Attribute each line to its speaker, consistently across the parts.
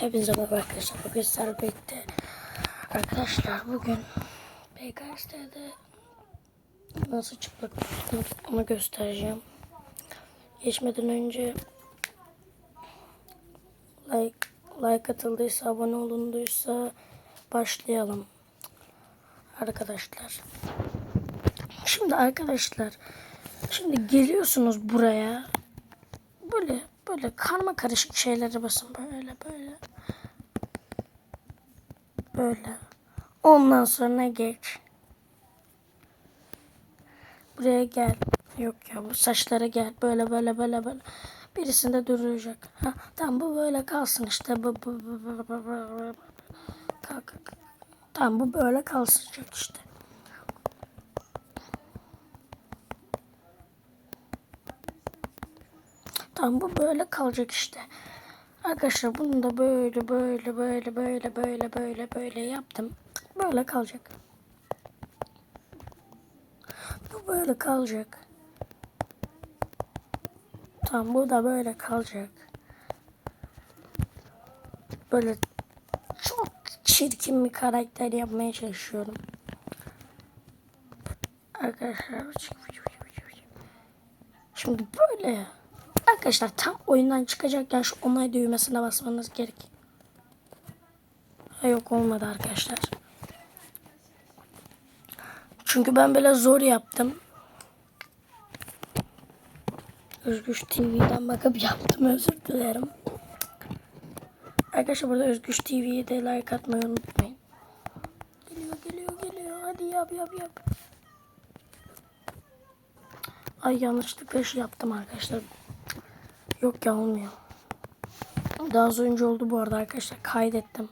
Speaker 1: Hepinize merhaba arkadaşlar. Bugün birlikte arkadaşlar bugün PKS'de nasıl çıplak onu göstereceğim. Geçmeden önce like like atıldıysa abone olunduysa başlayalım arkadaşlar. Şimdi arkadaşlar şimdi geliyorsunuz buraya böyle böyle karma karışık şeylere basın. Böyle böyle. Böyle. Ondan sonra geç. Buraya gel. Yok ya bu saçlara gel. Böyle böyle böyle böyle. Birisinde duracak. Ha tamam bu böyle kalsın işte. Bu bu bu bu bu bu kalk kalk. tamam bu böyle kalsın. İşte Tamam bu böyle kalacak işte. Arkadaşlar bunu da böyle böyle böyle böyle böyle böyle böyle yaptım. Böyle kalacak. Bu böyle kalacak. Tamam bu da böyle kalacak. Böyle çok çirkin bir karakter yapmaya çalışıyorum. Arkadaşlar şimdi böyle Arkadaşlar tam oyundan çıkacakken şu onay düğmesine basmanız gerek. Yok olmadı arkadaşlar. Çünkü ben böyle zor yaptım. Özgüç TV'den bakıp yaptım özür dilerim. Arkadaşlar burada Özgüç TV'ye de like atmayı unutmayın. Geliyor geliyor geliyor hadi yap yap yap. Ay yanlışlıkla şey yaptım arkadaşlar. Yok ya olmuyor. Daha az önce oldu bu arada arkadaşlar. Kaydettim.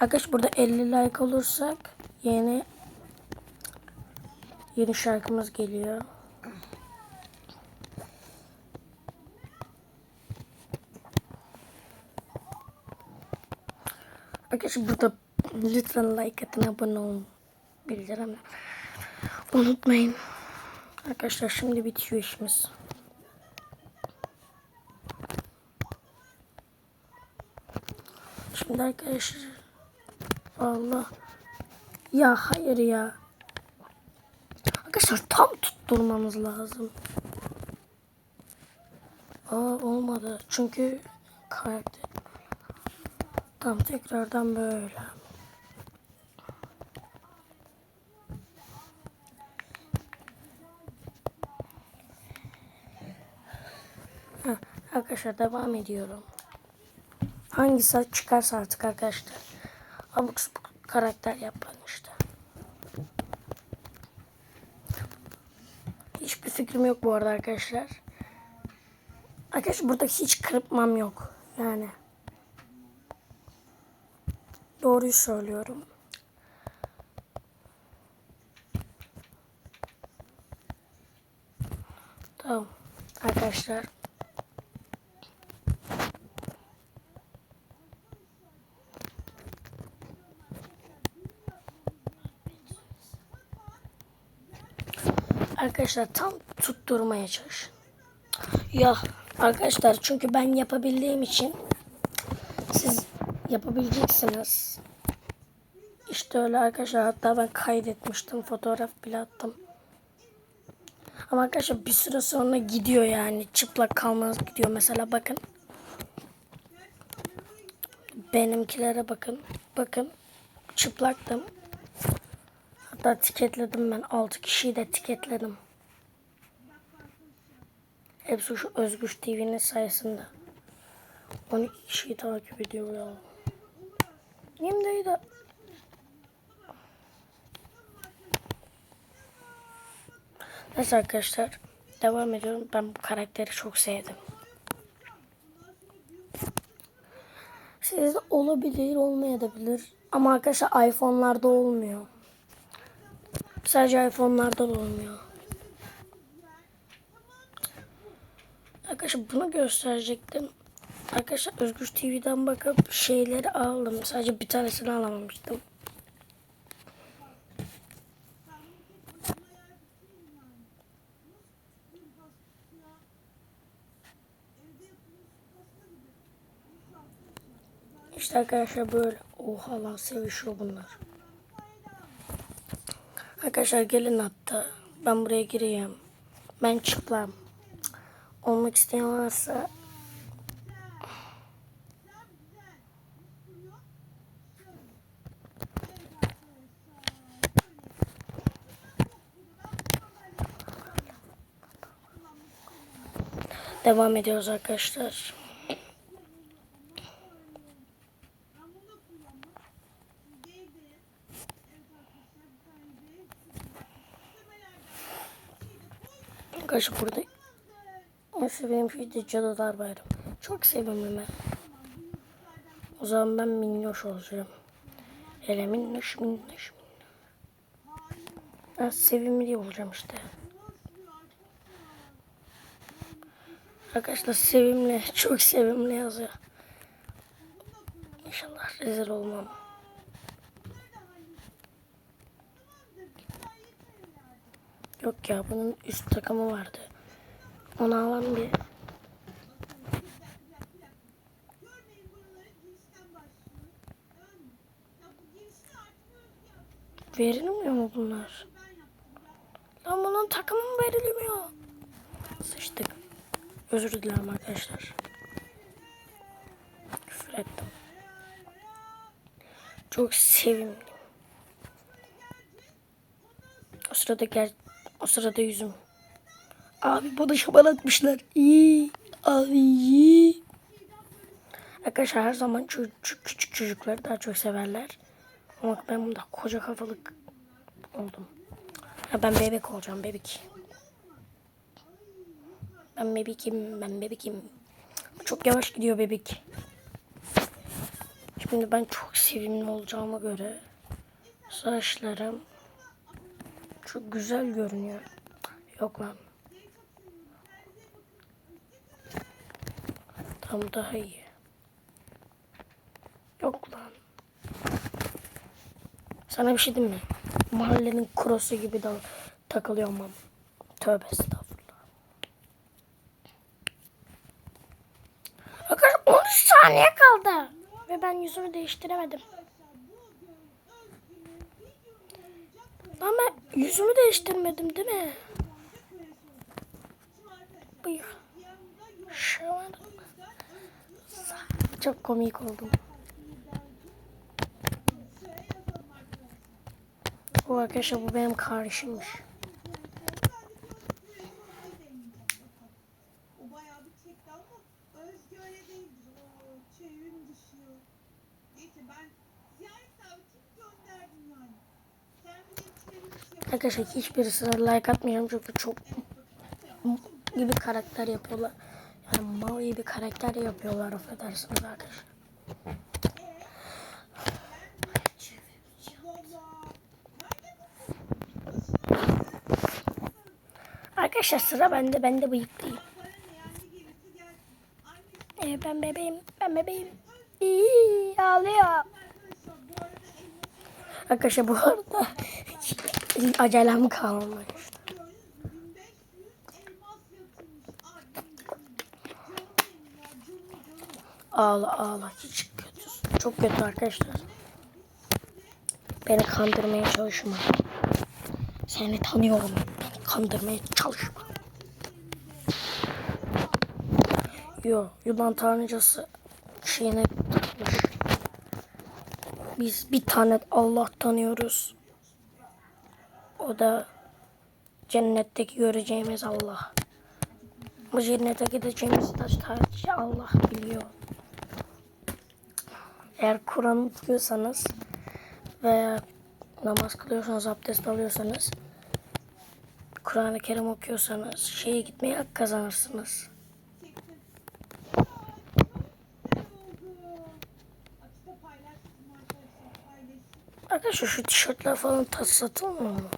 Speaker 1: Arkadaşlar burada 50 like olursak yeni yeni şarkımız geliyor. Arkadaşlar burada lütfen like atın abone olun. Bildirim. Unutmayın. Arkadaşlar şimdi bitiyor işimiz. Şimdi arkadaşlar Allah ya hayır ya Arkadaşlar tam tutturmamız lazım. Aa olmadı çünkü karakter Tam tekrardan böyle. Heh, arkadaşlar devam ediyorum. Hangi saç çıkarsa artık arkadaşlar. Abuk subuk karakter yapalım işte. Hiçbir fikrim yok bu arada arkadaşlar. Arkadaşlar burada hiç kırpmam yok. Yani. Doğruyu söylüyorum. Tamam. Arkadaşlar. Arkadaşlar tam tutturmaya çalışın. Ya arkadaşlar çünkü ben yapabildiğim için siz yapabileceksiniz. İşte öyle arkadaşlar. Hatta ben kaydetmiştim. Fotoğraf bile attım. Ama arkadaşlar bir süre sonra gidiyor yani. Çıplak kalmanız gidiyor. Mesela bakın. Benimkilere bakın. Bakın. Çıplaktım. Hatta etiketledim ben. 6 kişiyi de etiketledim. Hepsi şu Özgüç TV'nin sayesinde. 12 kişiyi takip ediyor ya. Şimdi de Neyse arkadaşlar devam ediyorum. Ben bu karakteri çok sevdim. Sizde olabilir olmayabilir. Ama arkadaşlar iPhone'larda olmuyor. Sadece iPhone'larda da olmuyor. Arkadaşlar bunu gösterecektim. Arkadaşlar Özgür TV'den bakıp şeyleri aldım. Sadece bir tanesini alamamıştım. İşte arkadaşlar böyle. Oha lan sevişiyor bunlar. Arkadaşlar gelin hatta. Ben buraya gireyim. Ben çıplam. Olmak isteyen varsa devam ediyoruz arkadaşlar. Arkadaşlar burada en sevdiğim şey de Cadılar Bayramı. Çok sevimli ben. O zaman ben minnoş olacağım. Hele minnoş minnoş minnoş. Sevimli olacağım işte. Arkadaşlar sevimli, çok sevimli yazıyor. İnşallah rezil olmam. Yok ya bunun üst takımı vardı. Onu alan bir verilmiyor mu bunlar? Lan bunun takımı mı verilmiyor? Sıçtık. Özür dilerim arkadaşlar. Küfür ettim. Çok sevimli. O sırada gel o sırada yüzüm. Abi bana şaban atmışlar. İyi. Abi iyi. Arkadaşlar her zaman çocuk, küçük çocukları daha çok severler. Ama ben bunda koca kafalık oldum. Ha, ben bebek olacağım bebek. Ben bebekim, ben bebekim. Çok yavaş gidiyor bebek. Şimdi ben çok sevimli olacağıma göre saçlarım çok güzel görünüyor. Yok lan. Tam daha iyi. Yok lan. Sana bir şey diyeyim mi? Mahallenin krosu gibi de takılıyorum ama. Tövbe estağfurullah. Arkadaşlar 13 saniye kaldı. Ve ben yüzümü değiştiremedim. Lan ben yüzümü değiştirmedim değil mi? Bıyık. Çok komik oldum. Bu arkadaşlar bu benim kardeşimmiş.
Speaker 2: Bayağı bir çekti ama Özgü öyle değildir. O çevrim dışı. Neyse ben ziyaret daveti gönderdim yani. Sen bir de çevrim dışı yap.
Speaker 1: Arkadaşlar hiçbirisine like atmayacağım çünkü çok gibi karakter yapıyorlar. Yani mal gibi karakter yapıyorlar affedersiniz arkadaşlar. Arkadaşlar sıra bende. Ben de bıyıklıyım. Ee, ben bebeğim. Ben bebeğim. İyi ağlıyor. Arkadaşlar bu arada acelem kalmış. Ağla ağla hiç kötü. Çok kötü arkadaşlar. Beni kandırmaya çalışma. Seni tanıyorum. Beni kandırmaya çalışma. Yo, Yunan tanrıcası şeyine takmış. Biz bir tane Allah tanıyoruz. O da cennetteki göreceğimiz Allah. Bu cennete gideceğimiz de sadece Allah biliyor. Eğer Kur'an okuyorsanız veya namaz kılıyorsanız, abdest alıyorsanız, Kur'an-ı Kerim okuyorsanız şeye gitmeye hak kazanırsınız.
Speaker 2: Arkadaşlar
Speaker 1: şu tişörtler falan tas satılmıyor mu?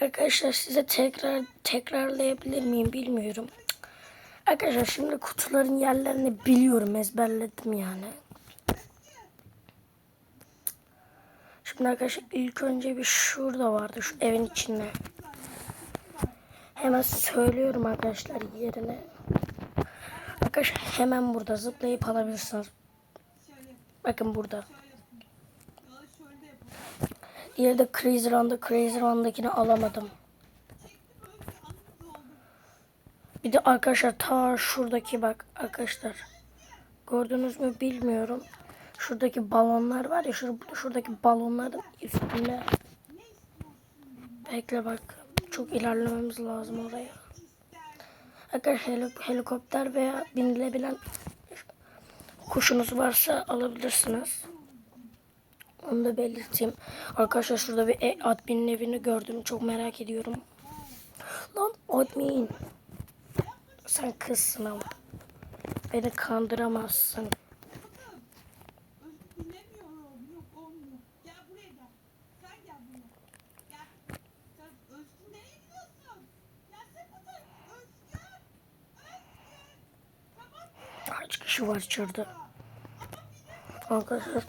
Speaker 1: Arkadaşlar size tekrar tekrarlayabilir miyim bilmiyorum. Arkadaşlar şimdi kutuların yerlerini biliyorum ezberledim yani. Şimdi arkadaşlar ilk önce bir şurada vardı şu evin içinde. Hemen söylüyorum arkadaşlar yerini. Arkadaşlar hemen burada zıplayıp alabilirsiniz. Bakın burada. Diğeri de Crazy Run'da Crazy Run'dakini alamadım. Bir de arkadaşlar ta şuradaki bak arkadaşlar. Gördünüz mü bilmiyorum. Şuradaki balonlar var ya şur şuradaki balonların üstünde. Bekle bak. Çok ilerlememiz lazım oraya. Arkadaşlar heli- helikopter veya binilebilen kuşunuz varsa alabilirsiniz. Onu da belirteyim. Arkadaşlar şurada bir e- adminin evini gördüm. Çok merak ediyorum. Lan admin. Sen kızsın ama. Beni kandıramazsın.
Speaker 2: Özgür dinlemiyorum. Yok olmuyor. Gel buraya gel. Sen gel buraya. Gel. Sen Özgür nereye gidiyorsun? Gelsene buraya. Özgür. Özgür. Tamam.
Speaker 1: Kaç kişi var içeride? Arkadaşlar.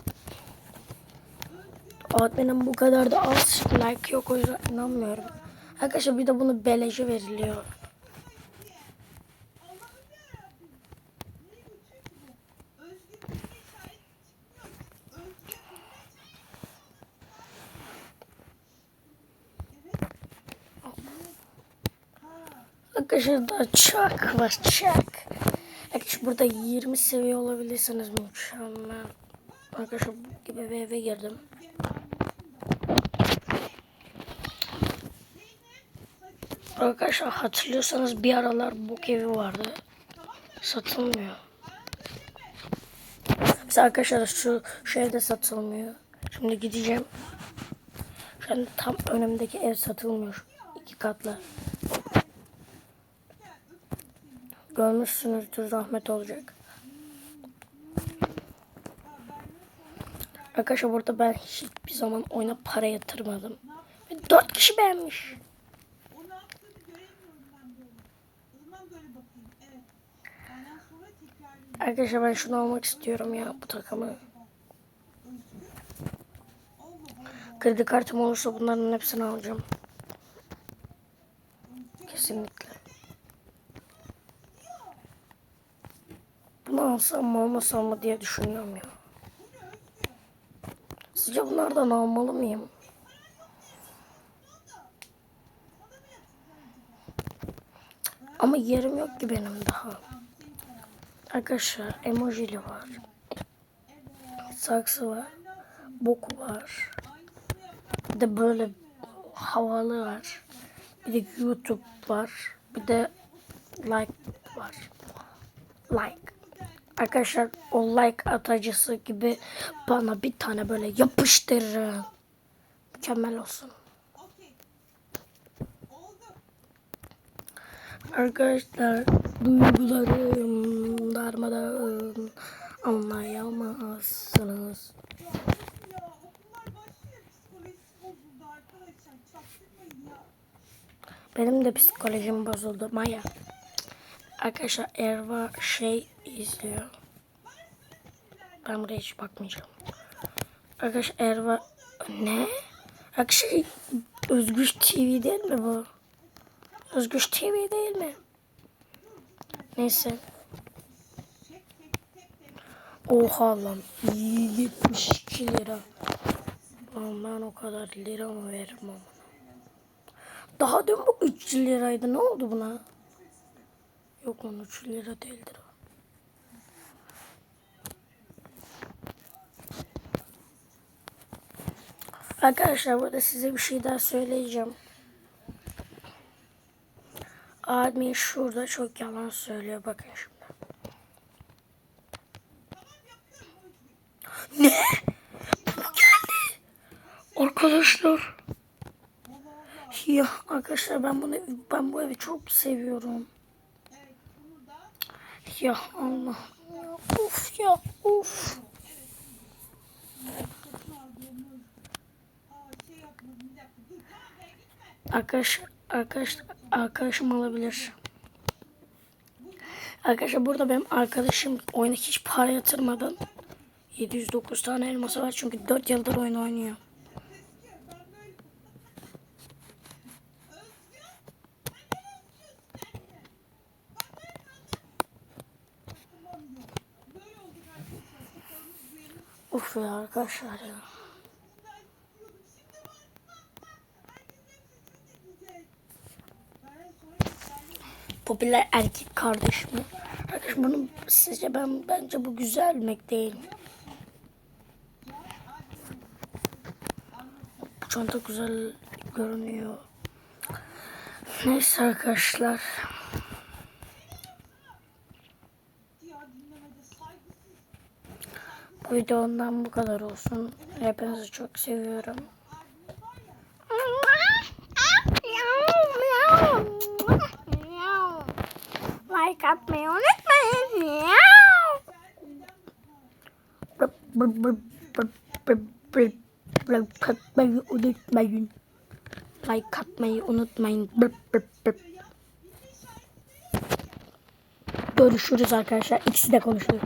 Speaker 1: Admin'in bu kadar da az like yok o yüzden inanmıyorum. Arkadaşlar bir de bunu beleşe veriliyor. Arkadaşlar da çak var çak. Arkadaşlar burada 20 seviye olabilirsiniz mükemmel. Arkadaşlar gibi bir eve girdim. Arkadaşlar hatırlıyorsanız bir aralar bu evi vardı. Satılmıyor. Mesela arkadaşlar şu, şu evde satılmıyor. Şimdi gideceğim. Şu anda tam önümdeki ev satılmıyor. İki katlı. Görmüşsünüzdür rahmet olacak. Arkadaşlar burada ben hiçbir zaman oyuna para yatırmadım. Ve Dört kişi beğenmiş. Arkadaşlar ben şunu almak istiyorum ya bu takımı. Kredi kartım olursa bunların hepsini alacağım. Kesinlikle. Alsam mı almasam mı diye düşünüyorum ya. Sizce bunlardan almalı mıyım? Ama yerim yok ki benim daha. Arkadaşlar emojili var. Saksı var. Boku var. Bir de böyle havalı var. Bir de YouTube var. Bir de like var. Like. Arkadaşlar o like atıcısı gibi bana bir tane böyle yapıştırın. Mükemmel olsun. Arkadaşlar duygularım darmadan anlayamazsınız. Benim de psikolojim bozuldu Maya. Arkadaşlar Erva şey izliyor. Ben buraya hiç bakmayacağım. Arkadaşlar Erva ne? Arkadaşlar Özgür TV değil mi bu? Özgür TV değil mi? Neyse. Oha lan. 72 lira. Ben o kadar lira mı veririm ama? Daha dün bu 3 liraydı. Ne oldu buna? Yok lan 3 lira değildir o. Arkadaşlar burada size bir şey daha söyleyeceğim. Admin şurada çok yalan söylüyor. Bakın şimdi. Ne? Bu geldi. Arkadaşlar. Ya arkadaşlar ben bunu ben bu evi çok seviyorum. Ya Allah. Ya, Of ya of. Arkadaş, arkadaş, arkadaşım olabilir. Arkadaşlar burada benim arkadaşım oyuna hiç para yatırmadan 709 tane elması var çünkü 4 yıldır oyun oynuyor.
Speaker 2: Böyle olduk arkadaşlar. Sakalımız bu yerimiz
Speaker 1: Uf ya arkadaşlar ya.
Speaker 2: ben istiyordum. Şimdi var. Herkes hepsi çok gidecek. Ben sonra geldim.
Speaker 1: Popüler erkek kardeş mi? Arkadaş bunu sizce ben bence bu güzelmek değil. Bu çanta güzel görünüyor. Neyse arkadaşlar. Bu videomdan bu kadar olsun. Hepinizi çok seviyorum. Like atmayı unutmayın. Bıp atmayı unutmayın. Like atmayı unutmayın. Görüşürüz arkadaşlar. İkisi de konuşuyor.